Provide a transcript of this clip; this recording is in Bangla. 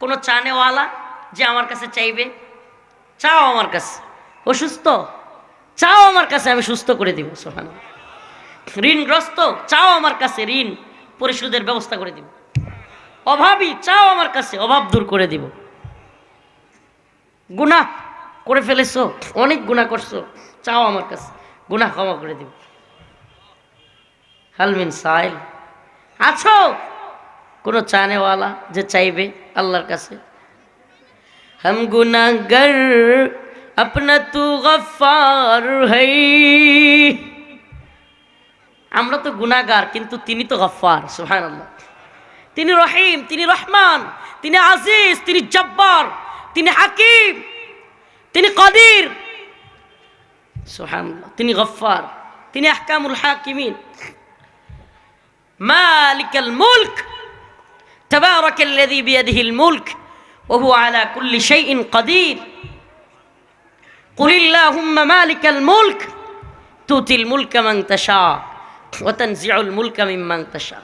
কোনো চানেওয়ালা যে আমার কাছে চাইবে? চাও আমার কাছে। অসুস্থ চাও আমার কাছে, আমি সুস্থ করে দিব সোহান ঋণগ্রস্ত? চাও আমার কাছে ঋণ, পরিশোধের ব্যবস্থা করে দিব। অভাবী? চাও আমার কাছে, অভাব দূর করে দিব। গুনাহ করে ফেলেছো? অনেক গুনাহ করছ। চাও আমার কাছে, গুনাহ ক্ষমা করে দিব। হালমিন সাইল। আছো? কোনো চানেওয়ালা যে চাইবে আল্লাহর কাছে। হম গুনাগর আপনা তু গফার হই। আমরা তো গুনাগার কিন্তু তিনি তো গফার সুহান আল্লাহ তিনি রহিম, তিনি রহমান, তিনি আজিজ, তিনি জব্বার, তিনি হাকিম, তিনি কদির। সুহান তিনি গফার তিনি আহকামুল হাকিমিন। মালিকাল মুল্ক। تبارك الذي بيده الملك وهو على كل شيء قدير. قل اللهم مالك الملك تؤتي الملك من تشاء وتنزع الملك ممن تشاء.